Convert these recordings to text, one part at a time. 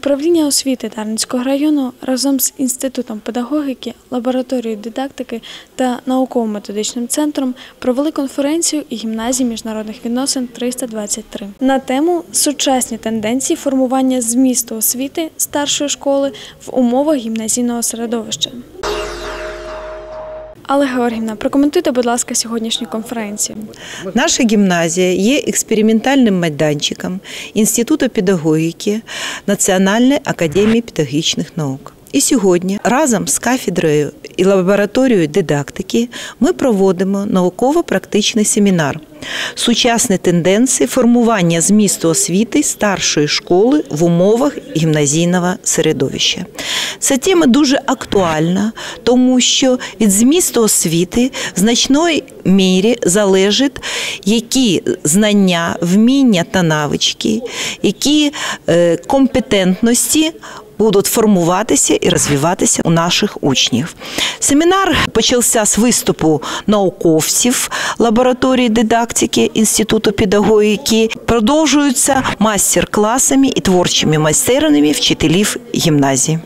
Управління освіти Дарницького району разом з Інститутом педагогіки, лабораторією дидактики та науково-методичним центром провели конференцію і гімназії міжнародних відносин 323 на тему Сучасні тенденції формування змісту освіти старшої школи в умовах гімназійного середовища. Але Георгівна, прокоментуйте, будь ласка, сьогоднішню конференцію. Наша гімназія є експериментальним майданчиком Інституту педагогіки Національної академії педагогічних наук. І сьогодні разом з кафедрою і лабораторією дидактики ми проводимо науково-практичний семінар Сучасні тенденції формування змісту освіти старшої школи в умовах гімназійного середовища. Ця тема дуже актуальна, тому що від змісту освіти в значної мірі залежить, які знання, вміння та навички, які е, компетентності будуть формуватися і розвиватися у наших учнів. Семінар почався з виступу науковців лабораторії дидактики Інституту педагогіки. Продовжуються майстер-класами і творчими майстернями вчителів гімназії.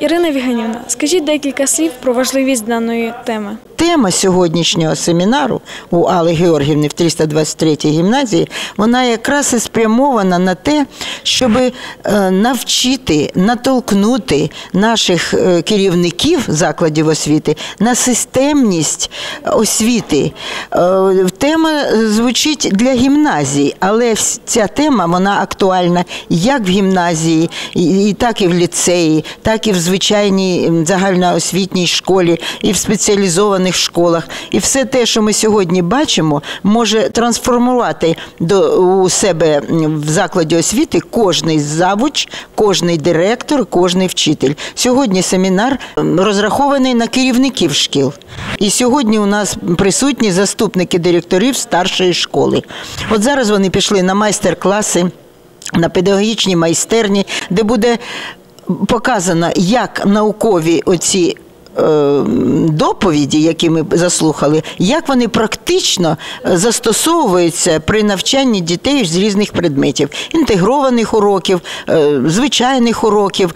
Ірина Віганівна, скажіть декілька слів про важливість даної теми. Тема сьогоднішнього семінару у Алли Георгівни в 323-й гімназії, вона якраз і спрямована на те, щоб навчити, натолкнути наших е, керівників закладів освіти на системність освіти. Е, Тема звучить для гімназії, але ця тема вона актуальна як в гімназії, і так і в ліцеї, так і в звичайній загальноосвітній школі, і в спеціалізованих школах. І все те, що ми сьогодні бачимо, може трансформувати до у себе в закладі освіти кожний завуч, кожний директор, кожний вчитель. Сьогодні семінар розрахований на керівників шкіл. І сьогодні у нас присутні заступники директорів старшої школи. От зараз вони пішли на майстер-класи на педагогічній майстерні, де буде показано, як наукові оці. Е, Доповіді, які ми заслухали, як вони практично е, застосовуються при навчанні дітей з різних предметів, інтегрованих уроків, е, звичайних уроків.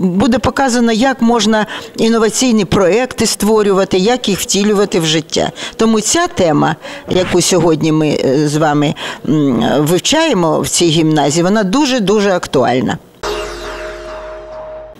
Буде показано, як можна інноваційні проекти створювати, як їх втілювати в життя. Тому ця тема, яку сьогодні ми з вами вивчаємо в цій гімназії, вона дуже дуже актуальна.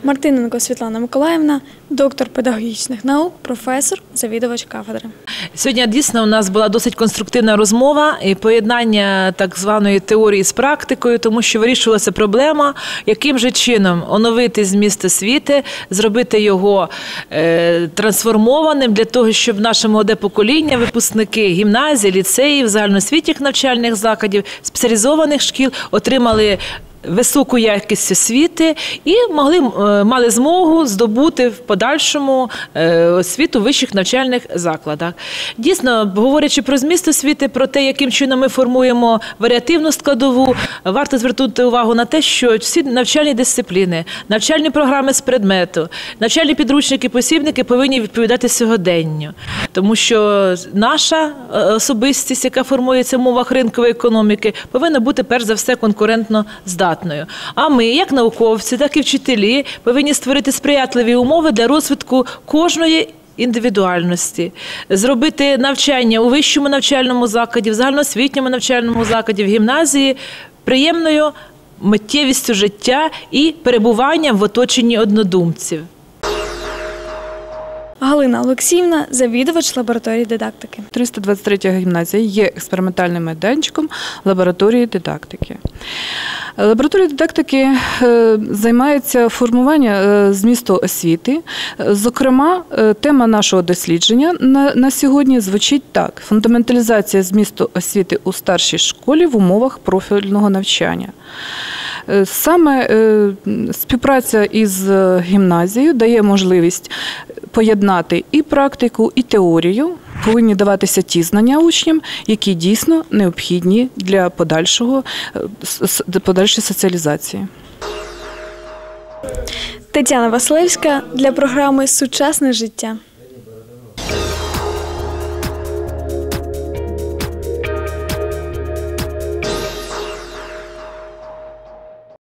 Мартиненко Світлана Миколаївна, доктор педагогічних наук, професор, завідувач кафедри. Сьогодні дійсно у нас була досить конструктивна розмова і поєднання так званої теорії з практикою, тому що вирішувалася проблема, яким же чином оновити зміст освіти, зробити його е, трансформованим для того, щоб наше молоде покоління, випускники гімназії, ліцеїв, загальноосвітніх навчальних закладів, спеціалізованих шкіл отримали. Високу якість освіти і могли е, мали змогу здобути в подальшому е, освіту в вищих навчальних закладах. Дійсно, говорячи про зміст освіти, про те, яким чином ми формуємо варіативну складову, варто звернути увагу на те, що всі навчальні дисципліни, навчальні програми з предмету, навчальні підручники, посібники повинні відповідати сьогоденню, тому що наша е, особистість, яка формується в умовах ринкової економіки, повинна бути перш за все конкурентно здатною. А ми, як науковці, так і вчителі, повинні створити сприятливі умови для розвитку кожної. Індивідуальності зробити навчання у вищому навчальному закладі, в загальноосвітньому навчальному закладі, в гімназії приємною миттєвістю життя і перебуванням в оточенні однодумців. Галина Олексіївна, завідувач лабораторії дидактики. 323 гімназія є експериментальним майданчиком лабораторії дидактики. Лабораторія дидактики е, займається формуванням е, змісту освіти. Зокрема, е, тема нашого дослідження на, сьогодні звучить так: фундаменталізація змісту освіти у старшій школі в умовах профільного навчання. Саме співпраця із гімназією дає можливість поєднати і практику, і теорію. Повинні даватися ті знання учням, які дійсно необхідні для подальшого е, подальшої соціалізації. Тетяна Василевська для програми Сучасне життя.